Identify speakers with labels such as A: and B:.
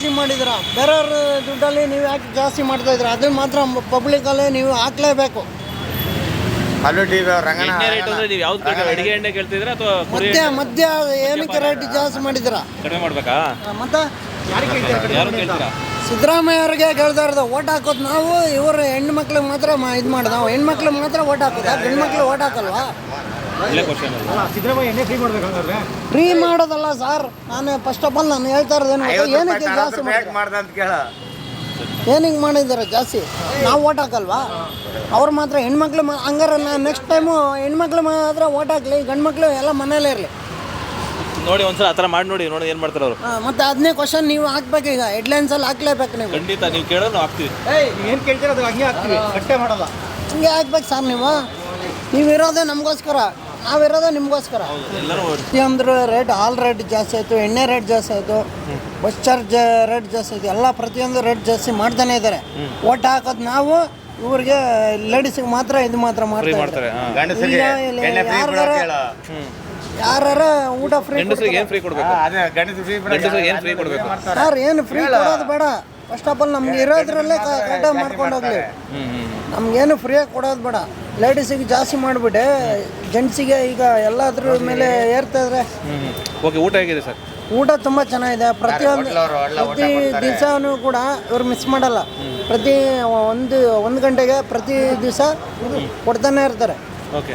A: ಜಾಸ್ತಿ ಮಾಡಿದ್ರ ಬೇರೆಯವ್ರ ದುಡ್ಡಲ್ಲಿ ನೀವು ಯಾಕೆ ಜಾಸ್ತಿ ಮಾಡ್ತಾ ಇದ್ರ ಅದನ್ನ ಮಾತ್ರ ಪಬ್ಲಿಕ್ ಅಲ್ಲಿ ನೀವು ಹಾಕ್ಲೇಬೇಕು.
B: ಅವ್ರ ರಂಗಣ
C: ರೇಟ್ ಅಂದ್ರೆ ನೀವು ಯಾವ್ದು ಬೇಕು? ಅಡಿಗೆ ಎಣ್ಣೆ ಕೇಳ್ತಿದ್ರ ಅಥವಾ ಕುರಿ
A: ಮಧ್ಯ ಮಧ್ಯ ಏನಕ್ಕೆ ರೇಟ್ ಜಾಸ್ತಿ ಮಾಡಿದ್ರ
C: ಕಡಿಮೆ ಮಾಡ್ಬೇಕಾ?
A: ಮತ್ತೆ
C: ಯಾರು ಕೇಳ್ತೀರಾ?
A: ಸಿದ್ದರಾಮಯ್ಯ ಅವ್ರಿಗೆ ಕೇಳ್ತಾ ಇರೋದು ಓಟ್ ಹಾಕೋದು ನಾವು ಇವರು ಹೆಣ್ಮಕ್ಳಿಗೆ ಮಾತ್ರ ಇದು ಮಾಡೋದು ನಾವು ಹೆಣ್ಮಕ್ಳಿಗೆ ಮಾತ್ರ ಓಟ್ ಹಾಕೋದು? ಗಂಡ್ಮಕ್ಳು ಓಟ್ ಹಾಕಲ್ವಾ?
D: ಫ್ರೀ
A: ಮಾಡೋದಲ್ಲ ಸರ್. ನಾನು ಫಸ್ಟ್ ಆಫ್ ಆಲ್ ನಾನು ಹೇಳ್ತಾ ಇರೋದೇನು ಏನಕ್ಕೆ ಜಾಸ್ತಿ
B: ಏನಿಂಗ್ ಮಾಡ್ದ ಅಂತ ಕೇಳ.
A: ಏನಕ್ಕೆ ಮಾಡಿದ್ದಾರೆ ಜಾಸ್ತಿ? ನಾವು ಓಟ್ ಹಾಕಲ್ವಾ? ಅವ್ರು ಮಾತ್ರ ಹೆಣ್ಮಕ್ಳು ಮಾ ಹಂಗಾರೆ ನಾನು ನೆಕ್ಸ್ಟ್ ಟೈಮು ಹೆಣ್ಮಕ್ಳು ಮಾತ್ರ ಓಟ್ ಹಾಕ್ಲಿ ಗಂಡ್ಮಕ್ಳು ಎಲ್ಲ ಮನೇಲೇ ಇರಲಿ.
C: ನೋಡಿ ಒಂದ್ಸಲ ಆ ಥರ ಮಾಡಿ ನೋಡಿ ನೋಡಿ ಏನು ಮಾಡ್ತಾರೆ ಅವರು.
A: ಮತ್ತೆ ಅದನ್ನೇ ಕ್ವಶನ್ ನೀವು ಹಾಕ್ಬೇಕು ಈಗ. ಹೆಡ್ಲೈನ್ಸಲ್ಲಿ ಹಾಕ್ಲೇಬೇಕು ನೀವು.
C: ಖಂಡಿತ ನೀವು ಕೇಳೋದು ನಾವು ಹಾಕ್ತೀವಿ.
D: ಏಯ್ ಏನು ಕೇಳ್ತೀರ ಅದು ಹಂಗೆ ಹಾಕ್ತೀವಿ. ಕಟ್ಟೆ ಮಾಡಲ್ಲ.
A: ಹಿಂಗೆ ಹಾಕ್ಬೇಕು ಸರ್ ನೀವು. ನೀವು ಇರೋದೇ ನಮಗೋಸ್ಕರ. ನಾವಿರೋದೇ ನಿಮಗೋಸ್ಕರ. ಪ್ರತಿಯೊಂದು ರೇಟ್ ಆಲ್ ರೇಟ್ ಜಾಸ್ತಿ ಆಯಿತು ಎಣ್ಣೆ ರೇಟ್ ಜಾಸ್ತಿ ಆಯಿತು ಬಸ್ ಚಾರ್ಜ್ ರೇಟ್ ಜಾಸ್ತಿ ಆಯಿತು ಎಲ್ಲ ಪ್ರತಿಯೊಂದು ರೇಟ್ ಜಾಸ್ತಿ ಮಾಡ್ತಾನೆ ಇದ್ದಾರೆ ಓಟ್ ಹಾಕೋದು ನಾವು ಇವ್ರಿಗೆ ಲೇಡೀಸಿಗೆ ಮಾತ್ರ ಇದು ಮಾತ್ರ
C: ಮಾಡ್ತಾರೆ
A: ಯಾರ ಊಟ ಫ್ರೀ
C: ಗಂಡಸರಿಗೆ ಏನು ಫ್ರೀ ಕೊಡ್ಬೇಕು?
B: ಅದೇ ಗಂಡಸ ಫ್ರೀ ಬಿಡ
C: ಗಂಡಸರಿಗೆ ಏನು ಫ್ರೀ ಕೊಡ್ಬೇಕು?
A: ಸರ್ ಏನು ಫ್ರೀ ಕೊಡೋದು ಬೇಡ. ಫಸ್ಟ್ ಆಫ್ ಆಲ್ ನಮ್ಗೆ ಇರೋದ್ರಲ್ಲೇ ಕರೆಕ್ಟಾಗಿ ಮಾಡ್ಕೊಂಡು ಹೋಗ್ಲಿ. ನಮ್ಗೇನು ಫ್ರೀಯಾಗಿ ಕೊಡೋದು ಬೇಡ. ಲೇಡೀಸಿಗೆ ಜಾಸ್ತಿ ಮಾಡಿಬಿಟ್ಟೆ. ಜೆಂಟ್ಸಿಗೆ ಈಗ ಎಲ್ಲದ್ರ ಮೇಲೆ ಏರ್ತಾ ಇದ್ರೆ
C: ಓಕೆ ಊಟ ಹೇಗಿದೆ ಸರ್?
A: ಊಟ ತುಂಬ ಚೆನ್ನಾಗಿದೆ. ಪ್ರತಿಯೊಂದು ಪ್ರತಿ ದಿವಸನೂ ಕೂಡ ಇವ್ರು ಮಿಸ್ ಮಾಡಲ್ಲ. ಪ್ರತಿ ಒಂದು ಒಂದು ಗಂಟೆಗೆ ಪ್ರತಿ ದಿವಸ ಕೊಡ್ತಾನೆ ಇರ್ತಾರೆ.
C: ಓಕೆ